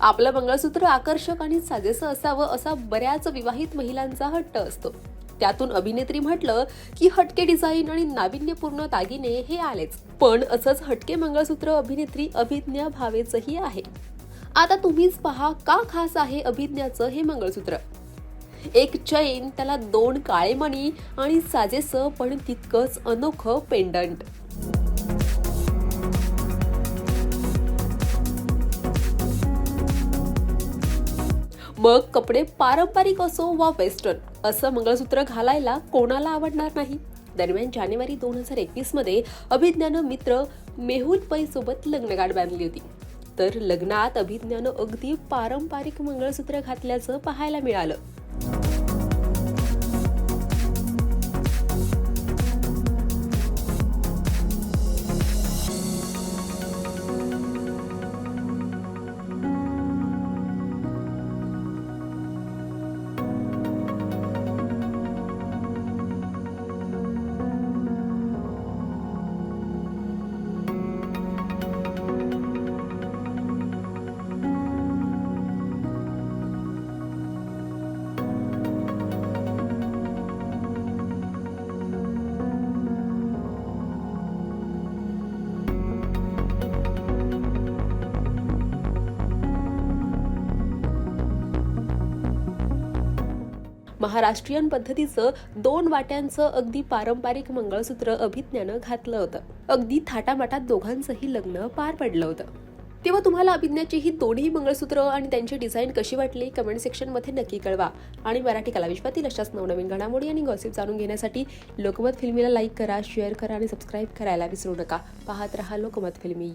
आपलं मंगळसूत्र आकर्षक आणि साजेसं असावं असा बऱ्याच विवाहित महिलांचा हट्ट असतो. त्यातून अभिनेत्री म्हटलं की हटके डिझाईन आणि नाविन्यपूर्ण दागिने हे आलेच. पण असंच हटके मंगळसूत्र अभिनेत्री अभिज्ञा भावेचंही आहे. आता तुम्हीच पहा का खास आहे अभिज्ञाचं हे मंगळसूत्र. एक चैन त्याला दोन काळे मणी आणि साजेसं पण तितकंच अनोखं पेंडंट. मग कपडे पारंपरिक असो वा वेस्टर्न असं मंगळसूत्र घालायला कोणाला आवडणार नाही? दरम्यान जानेवारी दोन हजार एकवीसमध्ये अभिज्ञानं मित्र मेहुल पै सोबत लग्नगाठ बांधली होती. तर लग्नात अभिज्ञानं अगदी पारंपरिक मंगळसूत्र घातल्याचं पाहायला मिळालं. महाराष्ट्रीयन पद्धतीचं दोन वाट्यांचं अगदी पारंपरिक मंगळसूत्र अभिज्ञानं घातलं होतं. अगदी थाटामाटात दोघांचंही लग्न पार पडलं होतं. तेव्हा तुम्हाला अभिज्ञाची ही दोन्ही मंगळसूत्र आणि त्यांची डिझाईन कशी वाटली कमेंट सेक्शनमध्ये नक्की कळवा. आणि मराठी कलाविश्वातील अशाच नवनवीन घडामोडी आणि गॉसिप जाणून घेण्यासाठी लोकमत फिल्मीला लाईक करा शेअर करा आणि सबस्क्राईब करायला विसरू नका. पाहत रहा लोकमत फिल्मी.